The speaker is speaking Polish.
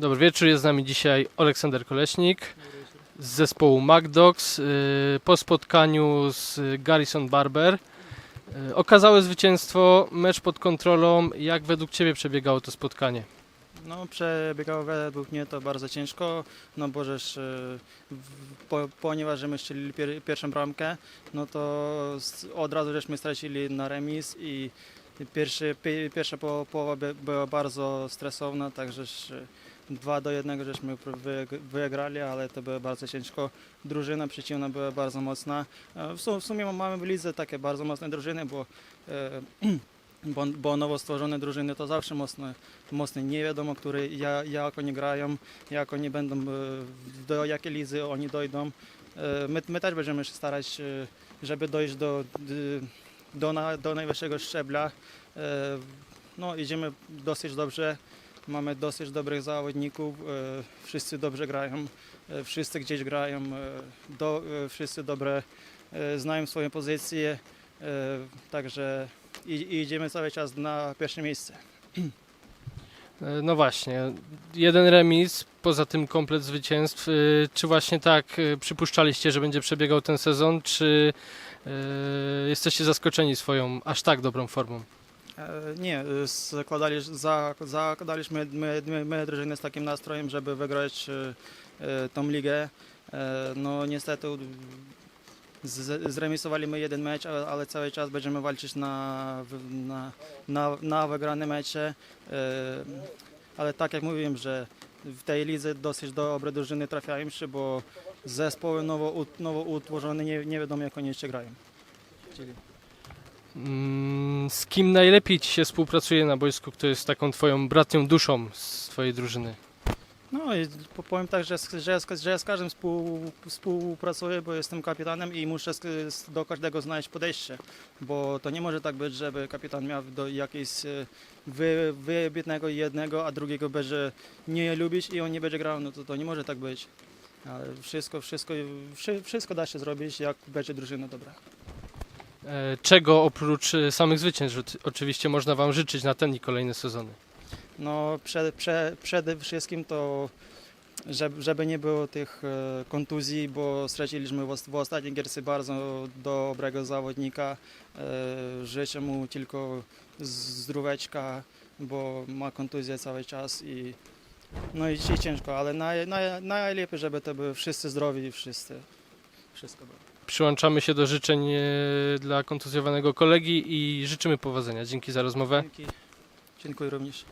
Dobry wieczór, jest z nami dzisiaj Aleksander Koleśnik z zespołu MacDogs. Yy, Po spotkaniu z Garrison Barber yy, okazałe zwycięstwo, mecz pod kontrolą. Jak według Ciebie przebiegało to spotkanie? No, przebiegało według mnie to bardzo ciężko, no bo żeż, w- po, ponieważ my strzelili pier, pierwszą bramkę, no to od razu żeśmy stracili na remis i pierwszy, pi, pierwsza po, połowa by, była bardzo stresowna, także e, dwa do jednego żeśmy wy, wygrali, ale to było bardzo ciężko. Drużyna przeciwna była bardzo mocna. E, W, su- w sumie mamy w lidze takie bardzo mocne drużyny, bo, e, bo, bo nowo stworzone drużyny to zawsze mocne mocny, nie wiadomo, który, ja, jak oni grają, jak oni będą, e, do jakiej lizy oni dojdą. My, my też będziemy się starać, żeby dojść do, do, na, do najwyższego szczebla. E, No, idziemy dosyć dobrze, mamy dosyć dobrych zawodników, e, wszyscy dobrze grają, e, wszyscy gdzieś grają, do, wszyscy dobre znają swoje pozycje, także i, i idziemy cały czas na pierwsze miejsce. Yy, No właśnie, jeden remis, poza tym komplet zwycięstw. Yy, Czy właśnie tak yy, przypuszczaliście, że będzie przebiegał ten sezon, czy jesteście zaskoczeni swoją aż tak dobrą formą? E, Nie, e, zakładali, za, zakładaliśmy my, my, my z takim nastrojem, żeby wygrać e, e, tą ligę. E, No niestety zremisowaliśmy jeden mecz, ale, cały czas będziemy walczyć na, na, na, na wygrane mecze. Ale tak jak mówiłem, że w tej lidze dosyć dobre drużyny trafiają się, bo zespoły nowo, nowo utworzone nie, nie wiadomo jak oni jeszcze grają. Czyli Z kim najlepiej Ci się współpracuje na boisku? Kto jest taką Twoją bratnią duszą z Twojej drużyny? No i po- powiem tak, że, że, że ja z każdym współ, współpracuję, bo jestem kapitanem i muszę do każdego znaleźć podejście, bo to nie może tak być, żeby kapitan miał do jakiegoś e, wy, wybitnego jednego, a drugiego będzie nie lubić i on nie będzie grał, no to to nie może tak być. Ale wszystko, wszystko, wszy- wszystko da się zrobić, jak będzie drużyna dobra. E, Czego oprócz e, samych zwycięstw oczy- oczywiście można Wam życzyć na ten i kolejne sezony? No prze, prze, przede wszystkim to, żeby, żeby nie było tych e, kontuzji, bo straciliśmy w, w ostatniej gierce bardzo dobrego zawodnika. E, życzę mu tylko zdróweczka, bo ma kontuzję cały czas i no i, i ciężko, ale naj, naj, najlepiej, żeby to były wszyscy zdrowi i wszyscy, wszystko było. Przyłączamy się do życzeń e, dla kontuzjowanego kolegi i życzymy powodzenia. Dzięki za rozmowę. Dzięki. Dziękuję również.